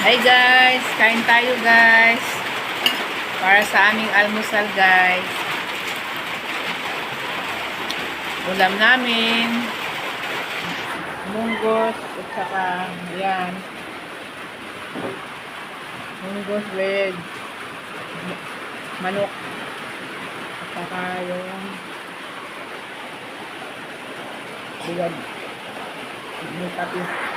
Hi guys, kain tayo guys. Para sa aming almusal guys. Ulam namin. Munggos at saka yan. Munggos with manok. At saka yung bilad. May kape.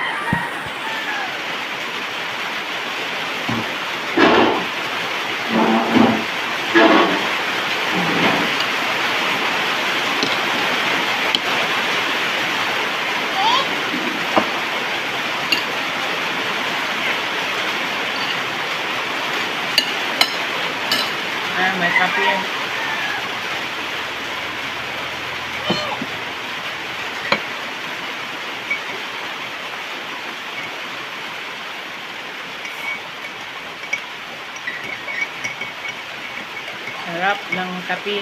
Ah, may kape yan. Sarap ng kape.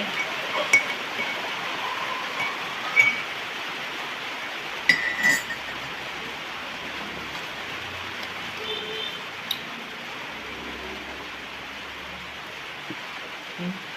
watching.